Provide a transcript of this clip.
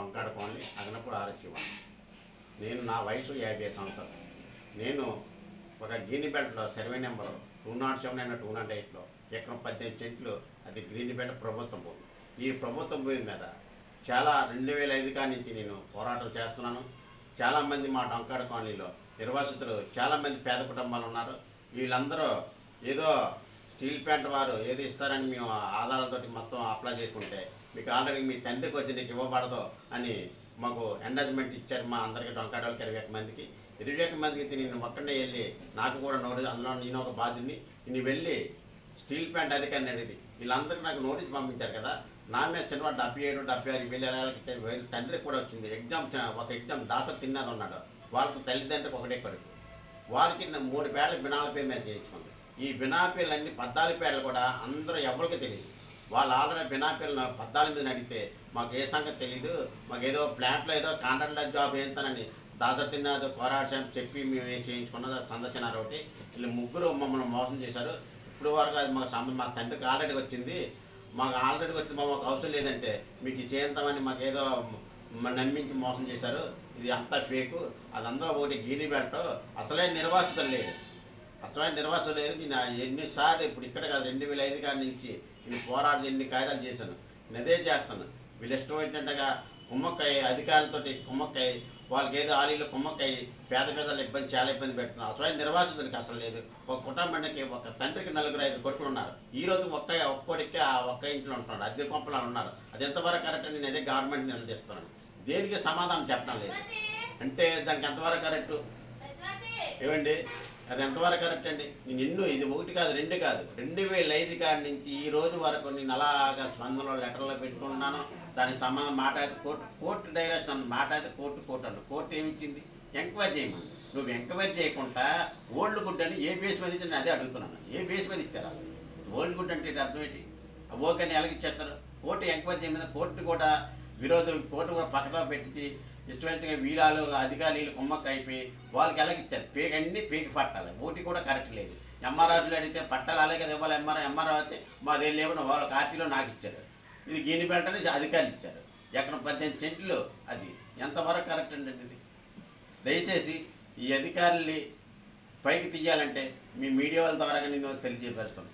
Donkada colony Aganapudi నేను నా వయసు యాభై సంవత్సరాలు. నేను ఒక green బెల్ట్లో survey number two nought seven and two nought ఎయిట్లో ఎకరం పద్దెనిమిది సెంట్లు అది గ్రీన్ బెల్ట్ ప్రభుత్వం భూమి ఈ ప్రభుత్వం భూమి మీద చాలా రెండు వేల ఐదు కాడి నుంచి నేను పోరాటం చేస్తున్నాను. చాలామంది మా డొంకాడ కాలనీలో నిర్వాసితులు చాలామంది పేద కుటుంబాలు ఉన్నారు. వీళ్ళందరూ ఏదో స్టీల్ ప్లాంట్ వారు ఏది ఇస్తారని మేము ఆధారాలతోటి మొత్తం అప్లై చేసుకుంటే మీకు ఆల్రెడీ మీ తండ్రికి వచ్చి నీకు ఇవ్వబడదు అని మాకు ఎండర్జ్మెంట్ ఇచ్చారు మా అందరికీ డొంకాడోళ్ళకి ఇరవై ఒక్క మందికి. ఇరవై ఒక్క మందికి నేను ఒక్కడే వెళ్ళి నాకు కూడా నోటీస్ అందులో నేను ఒక బాధ్యుని నేను వెళ్ళి స్టీల్ ప్లాంట్ అధికారిని అడిగింది వీళ్ళందరికీ నాకు నోటీస్ పంపించారు కదా నా మీద చిన్నవాడు డెబ్బై ఏడు డెబ్బై ఆరు వేల ఏళ్ళకి తండ్రికి కూడా వచ్చింది. ఎగ్జామ్ ఒక ఎగ్జామ్ దాకా తిన్నది ఉన్నాడు వాళ్ళకి తల్లిదండ్రులకు ఒకటే కొడుకు. వారికి మూడు పేర్ల బినాల పేరు మీద చేయించుకుంది ఈ బినాపీలన్నీ పద్దాలి పేర్లు కూడా అందరూ ఎవరికి తెలియదు. వాళ్ళు ఆల్రెడీ బినాపీలను పేర్లు మీద అడిగితే మాకు ఏ సంగతి తెలియదు మాకు ఏదో ఫ్లాట్లో ఏదో కాంట్రాక్ట్ జాబ్ వేస్తానని దాదాపు తిన్నది పోరాటం చెప్పి మేము ఏం చేయించుకున్నది సందర్శనారు ఒకటి. వీళ్ళు ముగ్గురు మమ్మల్ని మోసం చేశారు. ఇప్పుడు వరకు అది మాకు సంబంధం మా తండ్రికి ఆల్రెడీ వచ్చింది. మాకు ఆల్రెడీ వచ్చి మాకు అవసరం లేదంటే మీకు ఇది చేయంతామని మాకు ఏదో నమ్మించి మోసం చేశారు. ఇది అంతా ఫేకు. అదంతా ఒకటి గీని బెల్ట్ అసలే నిర్వాసితం లేదు అసలే నిర్వాసితం లేదు నేను ఎన్నిసార్లు ఇప్పుడు ఇక్కడ కాదు రెండు వేల ఐదు కాడి నుంచి నేను పోరాటం ఎన్ని కాయిదాలు చేశాను. నేను అదే చేస్తాను. వీళ్ళు ఇష్టం ఏంటంటగా కుమ్మక్కయ్య అధికారులతోటి కుమ్మక్కయ్య వాళ్ళకి ఏదో ఆలీలు కుమ్మక్కయ్య పేద పేదలు ఇబ్బంది చాలా ఇబ్బంది పెడుతున్నారు. అసలు నిర్వాసితులకి అసలు లేదు. ఒక కుటుంబానికి ఒక తండ్రికి నలుగురు ఐదు కొడుకులు ఉన్నారు. ఈ రోజు ఒక్క ఒక్కడికి ఆ ఒక్క ఇంట్లో ఉంటున్నాడు. అద్దె కొంపలో ఉన్నారు. అది ఎంతవరకు కరెక్ట్ అని నేను అదే గవర్నమెంట్ నిలదీస్తున్నాను దేనికి సమాధానం చెప్పడం లేదు. అంటే దానికి ఎంతవరకు కరెక్ట్? ఏమండి? అది ఎంతవరకు కరెక్ట్ అండి? నేను ఎన్నో ఇది ఒకటి కాదు రెండు కాదు. రెండు వేల ఐదు కాడి నుంచి ఈ రోజు వరకు నేను అలాగా స్పందనలో లెటర్లో పెట్టుకున్నాను దానికి సంబంధం మాట్లాడి కోర్టు కోర్టు డైరెక్షన్ మాట్లాడితే కోర్టు కోర్టు అంట కోర్టు ఏమి ఇచ్చింది ఎంక్వైరీ చేయమని. నువ్వు ఎంక్వైరీ చేయకుండా ఓల్డ్ గుడ్ అని ఏ బేస్ మీద ఇచ్చింది అదే అడుగుతున్నాను. ఏ బేస్ మీద ఇచ్చారా ఓల్డ్ గుడ్ అంటే అర్థం ఏంటి? ఓకే అని ఎలాగ ఇచ్చేస్తారు? కోర్టు ఎంక్వైరీ చేయమని కోర్టు కూడా విరోధం కోర్టు కూడా పక్కన పెట్టి ఇష్టమైనట్టుగా వీరాలు అధికారులు కుమ్మక్క అయిపోయి వాళ్ళకి ఎలాగ ఇచ్చారు పేక అన్ని పేకి పట్టాలి. ఓటి కూడా కరెక్ట్ లేదు. ఎంఆర్ఆర్లు అడిగితే పట్టాలి అలాగే ఇవ్వాలి. ఎంఆర్ ఎంఆర్ఆర్ అయితే మాది లేవని వాళ్ళ పార్టీలో నాకు ఇచ్చారు. ఇది గీని పెట్టని అధికారులు ఇచ్చారు. ఎక్కడ పద్దెనిమిది సెంట్లు అది. ఎంతవరకు కరెక్ట్ అండి ఇది దయచేసి ఈ అధికారుల్ని పైకి తీయాలంటే మీ మీడియా వాళ్ళ ద్వారా నేను తెలియజేపరుస్తాను